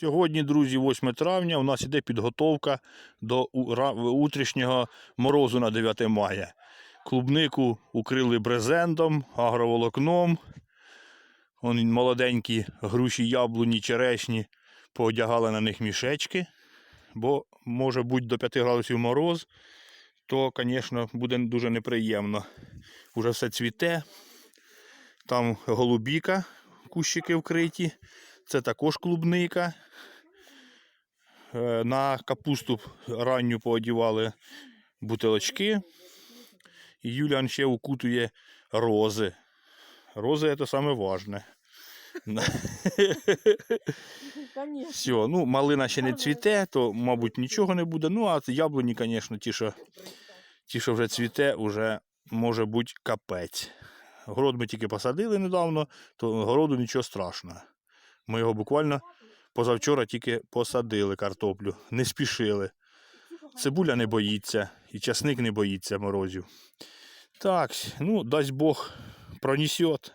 Сьогодні, друзі, 8 травня, у нас іде підготовка до утрішнього морозу на 9 мая. Клубнику укрили брезентом, агроволокном. Вон молоденькі груші, яблуні, черешні, поодягали на них мішечки, бо може бути до 5 градусів мороз, то, звісно, буде дуже неприємно. Уже все цвіте. Там голубіка, кущики вкриті. Це також клубника. Е, На капусту ранню поодівали бутилочки. І Юліан ще укутує рози. Рози це саме важне. Все, ну малина ще не цвіте, то, мабуть, нічого не буде. Ну, а яблуні, звісно, ті, що, ті, що вже цвіте, вже може бути капець. Город ми тільки посадили недавно, то городу нічого страшного. Ми його буквально позавчора тільки посадили картоплю, не спішили. Цибуля не боїться, і часник не боїться морозів. Так, ну, дасть Бог, пронесет.